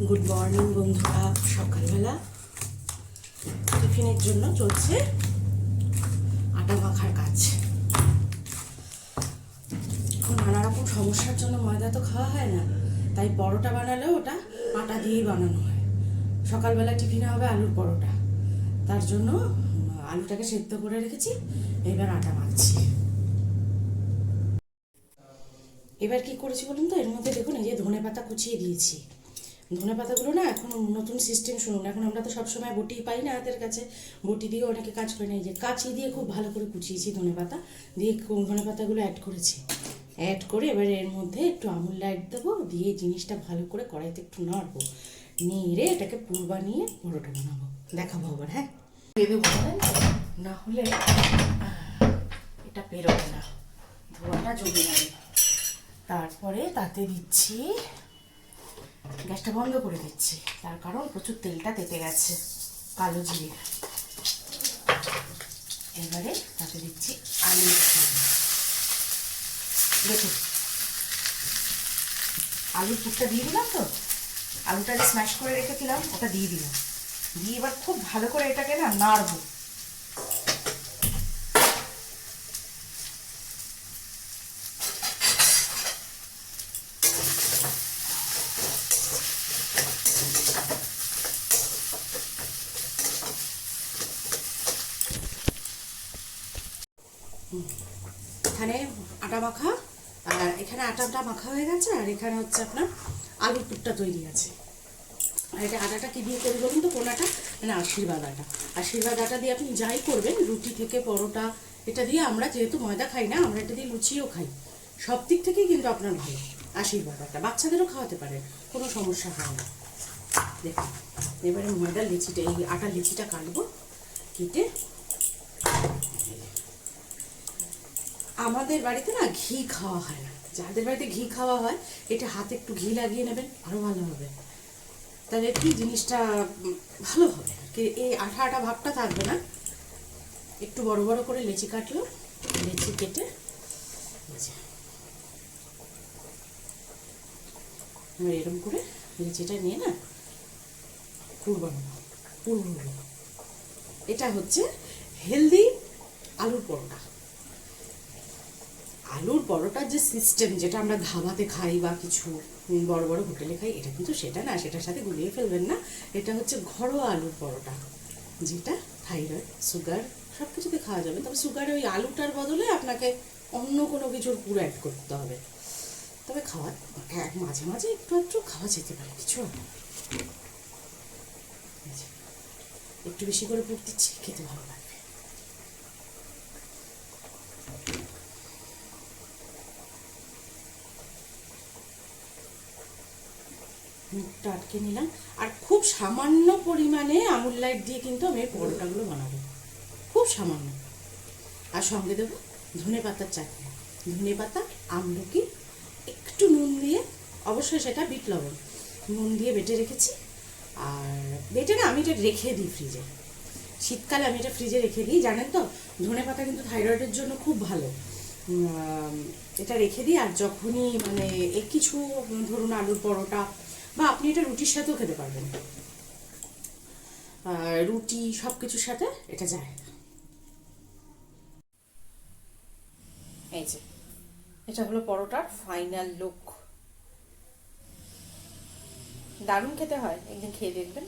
Good morning বন্ধুরা, সকালবেলা। টিফিনের জন্য চলছে আটা মাখার কাজ। এখন নানা রকম সমস্যার জন্য ময়দা তো খাওয়া হয় না, তাই পরোটা বানালেও ওটা আটা দিয়েই বানানো হয়। সকালবেলা টিফিনে হবে আলুর পরোটা। তার জন্য আলুটাকে সেদ্ধ করে রেখেছি, এবার আটা মাখছি। এবার কি করেছি বলুন তো? এর মধ্যে দেখুন, এই যে ধনে পাতা কুচিয়ে দিয়েছি। ধনে পাতাগুলো না এখন নতুন সিস্টেম শুনুন এখন আমরা তো সবসময় বটি পাই না হাতের কাছে। বটি দিয়ে অনেকে কাজ করে না। এই যে কাঁচি দিয়ে খুব ভালো করে কুচিয়েছি ধনে পাতা দিয়ে ধনে পাতাগুলো অ্যাড করেছি। অ্যাড করে এবার এর মধ্যে একটু আমুল লাইট দেবো। দিয়ে জিনিসটা ভালো করে কড়াইতে একটু নাড়বো। নেড়ে এটাকে পুর বানিয়ে পরোটা বানাবো। দেখাবো আবার হ্যাঁ? জানেন তো? না? হলে এটা বেরোবে না। ধোয়াটা জমে যাবে। তারপরে তাতে দিচ্ছি গ্যাসটা বন্ধ করে দিচ্ছি। তার কারণ প্রচুর তেলটা তেতে গেছে, কালো জিরে। এবারে তাতে দিচ্ছি আলু দেখুন। আলুর পুরটা দিয়ে দিলাম তো? আলুটা যে স্ম্যাশ করে রেখেছিলাম, ওটা দিয়ে দিলাম। দিয়ে এবার খুব ভালো করে এটাকে না নাড়বো। এখানে আটা মাখা, আর এখানে আটাটা মাখা হয়ে গেছে, আর এখানে হচ্ছে আপনার আলুর পুরটা তৈরি আছে। আর এটা আটাটা কি দিয়ে তৈরি করুন তো? কোনাটা মানে আশীর্বাদ আটা। আশীর্বাদ আটা দিয়ে আপনি যাই করবেন, রুটি থেকে পরোটা, এটা দিয়ে আমরা যেহেতু ময়দা খাই না, আমরা এটা দিয়ে লুচিও খাই। সব দিক থেকেই কিন্তু আপনার ভালো, আশীর্বাদ আটা। বাচ্চাদেরও খাওয়াতে পারেন, কোনো সমস্যা হয় না। দেখুন, এবারে ময়দার লিচিটা, এই আটার লিচিটা কাটবো, কেটে আমাদের বাড়িতে না ঘি খাওয়া হয় না। যাদের বাড়িতে ঘি খাওয়া হয়, এটা হাতে একটু ঘি লাগিয়ে নেবেন আরও ভালো হবে। তাহলে কি জিনিসটা ভালো হবে। আর কি, এই আঠা আঠা ভাবটা থাকবে না। একটু বড় বড় করে লেচি কাটলো, লেচি কেটে। এবার এরকম করে লেচিটা নিয়ে না পুর বানাবো। এটা হচ্ছে হেলদি আলুর পরোটা। আলুর পরোটার যে সিস্টেম যেটা আমরা ধাবাতে খাই বা কিছু বড় বড় হোটেলে খাই, এটা কিন্তু সেটা না, সেটার সাথে গুলিয়ে ফেলবেন না। এটা হচ্ছে ঘরোয়া আলুর পরোটা, যেটা থাইরয়েড সুগার সব কিছুতে খাওয়া যাবে। তবে সুগারে ওই আলুটার বদলে আপনাকে অন্য কোনো কিছুর পুরো অ্যাড করতে হবে। তবে খাওয়া এক মাঝে মাঝে একটু একটু খাওয়া যেতে পারে, কিছু একটু বেশি করে পুর দিচ্ছি, খেতে ভালো লাগবে মুখটা আটকে নিলাম। আর খুব সামান্য পরিমাণে আমুল লাইট দিয়ে কিন্তু আমি পরোটাগুলো বানাবো। খুব সামান্য। আর সঙ্গে দেবো ধনে পাতার চাটনি। ধনে পাতা, আমলকি, একটু নুন দিয়ে, অবশ্যই সেটা বিট লবণ। নুন দিয়ে বেটে রেখেছি। আর বেটে না আমি এটা রেখে দিই ফ্রিজে। শীতকালে আমি এটা ফ্রিজে রেখে দিই। জানেন তো, ধনে পাতা কিন্তু থাইরয়েডের জন্য খুব ভালো। এটা রেখে দিই। আর যখনই মানে এ কিছু, ধরুন আলুর পরোটা বা আপনি এটা রুটির সাথেও খেতে পারবেন। রুটি সব কিছুর সাথে এটা যায় এই যে, এটা হলো পরোটার ফাইনাল লুক দারুণ খেতে হয়, একদিন খেয়ে দেখবেন।